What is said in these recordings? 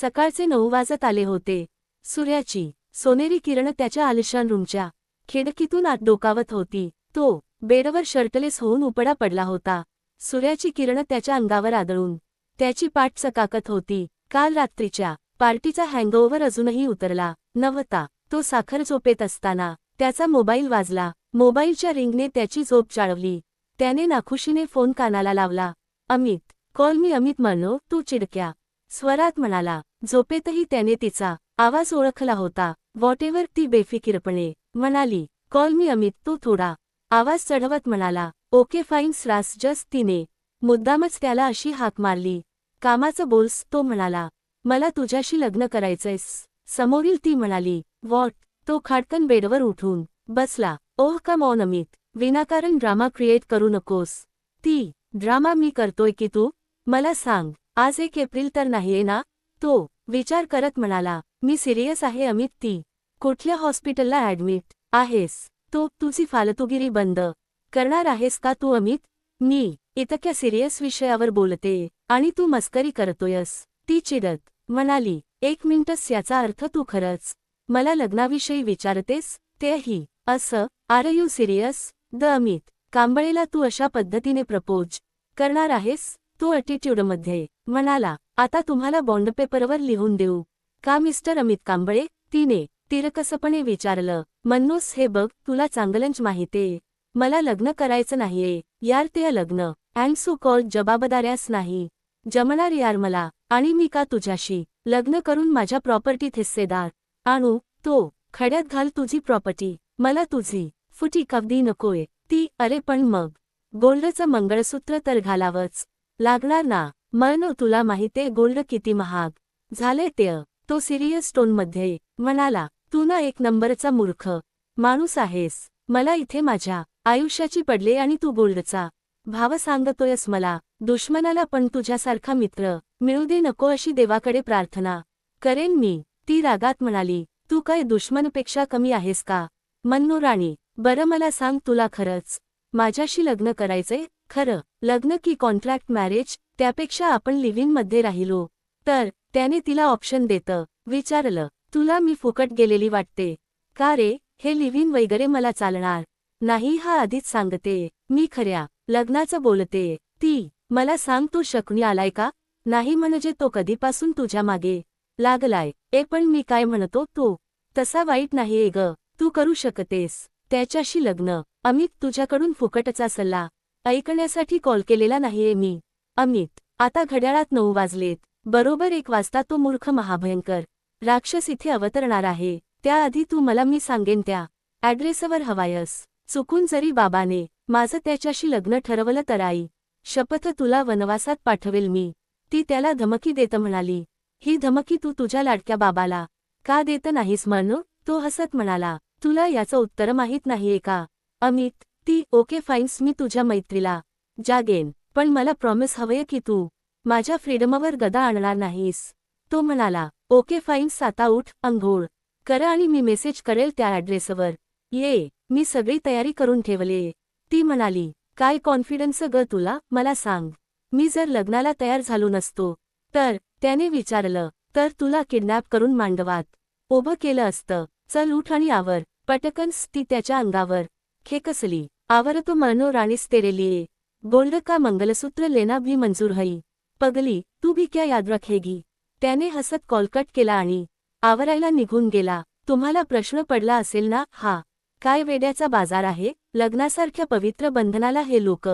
सकाळचे नऊ वाजत आले होते. सूर्याची सोनेरी किरण त्याच्या आलिशान रूमच्या खिडकीतून आत डोकावत होती. तो बेडवर शर्टलेस होऊन उपडा पडला होता. सूर्याची किरण त्याच्या अंगावर आदळून त्याची पाठ चकाकत होती. काल रात्रीच्या पार्टीचा हँगओव्हर अजूनही उतरला. नव्हता तो साखर झोपेत असताना त्याचा मोबाईल वाजला. मोबाईलच्या रिंगने त्याची झोप चाळवली त्याने नाखुशीने फोन कानाला लावला. अमित कॉल मी अमित म्हणलो तू चिडक्या. स्वरात म्हणाला झोपेतही त्याने तिचा आवाज ओळखला होता. व्हॉटेवर ती बेफिकीरपणे म्हणाली कॉल मी अमित तू थोडा आवाज चढवत म्हणाला ओके फाईन स्रास जस तिने मुद्दामच त्याला अशी हाक मारली. कामाचं बोल्स तो म्हणाला मला तुझ्याशी लग्न करायचंयस. समोरील ती म्हणाली वॉट तो खाटकन बेडवर उठून बसला. Oh come on Amit. विनाकारण ड्रामा क्रिएट करू नकोस. ती ड्रामा मी करतोय की तू? मला सांग. आज एक एप्रिल तर नाहीये ना? तो विचार करत म्हणाला मी सिरियस आहे अमित ती. कुठल्या हॉस्पिटलला ऍडमिट आहेस? तो तुझी फालतुगिरी बंद. करणार आहेस का तू अमित? मी इतक्या सिरियस विषयावर बोलते आणि तू मस्करी करतोयस. ती चिडत म्हणाली एक मिनिटस याचा अर्थ तू खरंच मला लग्नाविषयी विचारतेस? तेही असं? Are you serious? The Amit कांबळेला तू अशा पद्धतीने प्रपोज करणार आहेस? तो अटिट्यूडमध्ये म्हणाला आता तुम्हाला बॉन्ड पेपरवर लिहून देऊ. का मिस्टर अमित कांबळे? तिने तिरकसपणे विचारलं मन्नूस हे बघ तुला चांगलंच माहितीये. मला लग्न करायचं नाहीये. यार ते लग्न अँड सू कॉल जबाबदाऱ्यास नाही. जमणार यार मला. आणि मी का तुझ्याशी? लग्न करून माझ्या प्रॉपर्टीत हिस्सेदार आणू तो खड्यात घाल तुझी प्रॉपर्टी मला तुझी. फुटी कवदी नकोय. ती अरे पण मग? गोल्डचं मंगळसूत्र तर घालावंच. लागणार ना. मळनो तुला माहितीये गोल्ड किती महाग? झाले ते तो सिरियस टोनमध्ये म्हणाला तू ना एक नंबरचा मूर्ख. माणूस आहेस. मला इथे माझ्या आयुष्याची पडले आणि तू गोल्डचा. भाव सांगतोयस मला. दुश्मनाला पण तुझ्यासारखा मित्र. मिळू दे नको अशी देवाकडे प्रार्थना. करेन मी. ती रागात म्हणाली तू काय दुश्मनपेक्षा कमी आहेस का? मन्नू राणी बरं मला सांग तुला खरंच. माझ्याशी लग्न करायचंय? खरं लग्न की कॉन्ट्रॅक्ट मॅरेज त्यापेक्षा आपण लिव्हिनमध्ये राहिलो. तर त्याने तिला ऑप्शन देतं. विचारलं तुला मी फुकट गेलेली वाटते. का रे हे लिव्हिन वगैरे मला चालणार? नाही हा आधीच सांगते. मी खऱ्या लग्नाचं बोलते. ती मला सांग तू शकणी आलाय का? नाही म्हणजे तो कधीपासून तुझ्या मागे लागलाय. ए पण मी काय म्हणतो तू? तसा वाईट नाही ग. तू करू शकतेस. त्याच्याशी लग्न. अमित तुझ्याकडून फुकटचा सल्ला ऐकण्यासाठी कॉल केलेला नाहीये मी. अमित आता घड्याळात नऊ वाजलेत. बरोबर एक वाजता तो मूर्ख महाभयंकर राक्षस इथे अवतरणार आहे. त्याआधी तू मला मी सांगेन त्या ॲड्रेसवर हवायस चुकून जरी बाबाने माझं त्याच्याशी लग्न ठरवलं तर आई शपथ तुला वनवासात पाठवेल मी. ती त्याला धमकी देत म्हणाली. ही धमकी तू तुझ्या लाडक्या बाबाला का देत नाहीस म्हणून तो हसत म्हणाला. तुला याचं उत्तर माहीत नाहीये का? अमित ती ओके फाईन्स मी तुझ्या मैत्रीला. जागेन पण मला प्रॉमिस हवंय की तू माझ्या फ्रीडमवर गदा आणणार नाहीस. तो म्हणाला ओके फाईन्स आता उठ अंघोळ. कर आणि मी मेसेज करेल त्या ॲड्रेसवर. ये मी सगळी तयारी करून ठेवले ती म्हणाली काय कॉन्फिडन्स ग तुला? मला सांग. मी जर लग्नाला तयार झालो नसतो तर त्याने विचारलं तर तुला किडनॅप करून मांडवात. उभं केलं असतं. चल उठ आणि आवर. पटकन्स ती त्याच्या अंगावर खेकसली. आवर तो मनो राणीस तेरे लिए. गोल्ड का मंगलसूत्र लेना भी मंजूर हई पगली तू भी क्या याद रखेगी? त्याने हसत कॉलकट केला आणि आवरायला निघून गेला. तुम्हाला प्रश्न पडला असेल ना? हा. काय वेड्याचा बाजार आहे? लग्नासारख्या पवित्र बंधनाला हे लोक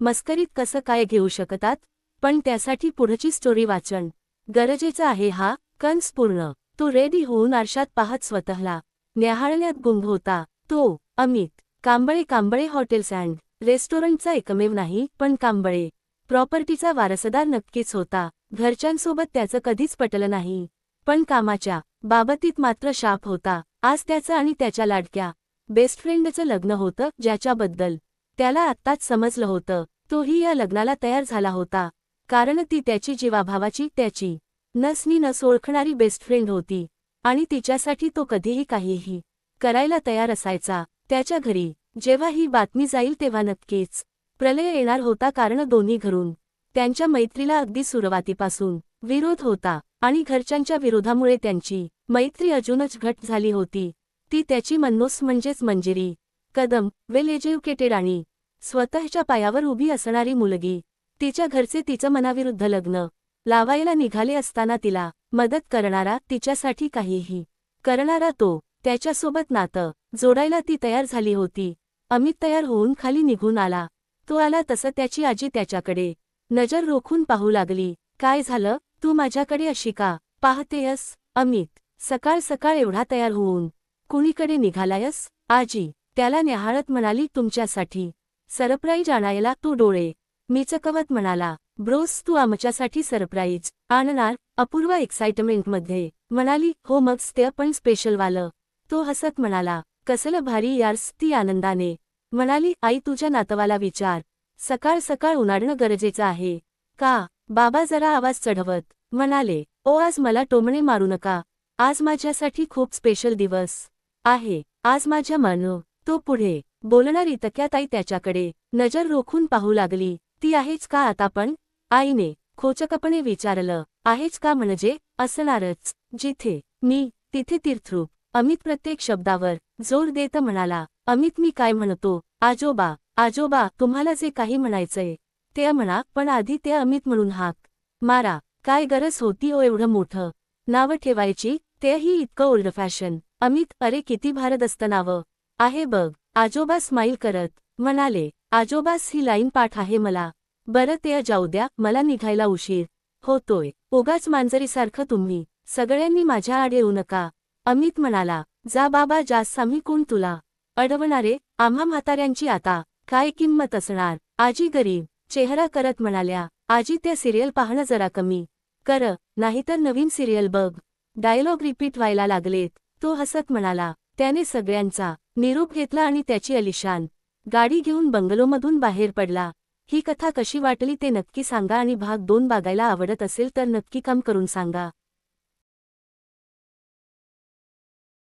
मस्करीत कसं काय घेऊ शकतात? पण त्यासाठी पुढची स्टोरी वाचन गरजेचं आहे हा. कंस पूर्ण. तो रेडी होऊन आरशात पाहत स्वतःला न्याहाळण्यात गुंग होता. तो अमित कांबळे कांबळे हॉटेल्स अँड रेस्टॉरंटचा एकमेव नाही पण कांबळे. प्रॉपर्टीचा वारसदार नक्कीच होता. घरच्यांसोबत त्याचं कधीच पटलं नाही. पण कामाच्या बाबतीत मात्र शाप होता. आज त्याचं आणि त्याच्या लाडक्या बेस्ट फ्रेंडचं लग्न होतं ज्याच्याबद्दल त्याला आत्ताच समजलं होतं. तोही या लग्नाला तयार झाला होता. कारण ती त्याची जीवाभावाची त्याची नसनी नस ओळखणारी बेस्ट फ्रेंड होती. आणि तिच्यासाठी तो कधीही काहीही करायला तयार असायचा. त्याच्या घरी जेव्हा ही बातमी जाईल तेव्हा नक्कीच प्रलय येणार होता कारण दोन्ही घरून. त्यांच्या मैत्रीला अगदी सुरुवातीपासून विरोध होता आणि घरच्यांच्या विरोधामुळे त्यांची मैत्री अजूनच घट झाली होती. ती त्याची मन्नोस म्हणजेच मंजिरी कदम वेल एज्युकेटेड आणि स्वतःच्या पायावर उभी असणारी मुलगी. तिच्या घरचे तिचं मनाविरुद्ध लग्न लावायला निघाले असताना तिला मदत करणारा तिच्यासाठी काहीही करणारा तो त्याच्यासोबत नातं जोडायला ती तयार झाली होती. अमित तयार होऊन खाली निघून आला. तो आला तसं त्याची आजी त्याच्याकडे. नजर रोखून पाहू लागली. काय झालं? तू माझ्याकडे अशी का? पाहतेयस अमित. सकाळ सकाळ एवढा तयार होऊन. कुणीकडे निघालायस आजी. त्याला न्याहाळत म्हणाली तुमच्यासाठी. सरप्राईज आणायला तू डोळे. मिचकवत म्हणाला. ब्रोस तू आमच्यासाठी सरप्राईज आणणार? अपूर्व एक्साइटमेंटमध्ये म्हणाली. हो मग ते पण स्पेशलवालं तो हसत म्हणाला. कसलं भारी यार्स ती आनंदाने. म्हणाली आई तुझ्या नातवाला विचार. सकाळ सकाळ उन्हाडणं गरजेचं आहे. का? बाबा जरा आवाज चढवत. म्हणाले ओ आज मला टोमणे मारू नका. आज माझ्यासाठी खूप स्पेशल दिवस आहे. आज माझ्या मन तो पुढे. बोलणारी इतक्यात आई त्याच्याकडे. नजर रोखून पाहू लागली. ती आहेच का आता पण? आईने खोचकपणे विचारलं. आहेच का म्हणजे? असणारच. जिथे मी तिथे तीर्थरूप. अमित प्रत्येक शब्दावर जोर देत म्हणाला अमित मी काय म्हणतो? आजोबा आजोबा तुम्हाला जे काही म्हणायचंय ते म्हणा पण आधी ते अमित म्हणून हाक मारा. काय गरज होती ओ एवढं मोठं? नावं ठेवायची तेही इतकं ओल्ड फॅशन अमित अरे किती भारदस्त नावं. आहे बघ आजोबा स्माईल करत म्हणाले आजोबास ही लाईन पाठ आहे मला. बरं ते जाऊ द्या मला निघायला उशीर होतोय. उगाच मांजरीसारखं तुम्ही. सगळ्यांनी माझ्या आड येऊ नका. अमित म्हणाला जा बाबा जास आम्ही कोण तुला? अडवणारे आम्हा म्हाताऱ्यांची आता काय किंमत असणार? आजी गरीब चेहरा करत म्हणाल्या आजी त्या सिरियल पाहणं जरा कमी. कर नाहीतर नवीन सिरियल बघ. डायलॉग रिपीट व्हायला लागलेत. तो हसत म्हणाला त्याने सगळ्यांचा निरोप घेतला आणि त्याची अलिशान. गाडी घेऊन बंगलोमधून बाहेर पडला. ही कथा कशी वाटली ते नक्की सांगा आणि भाग दोन बागायला आवडत असेल तर नक्की काम करून सांगा.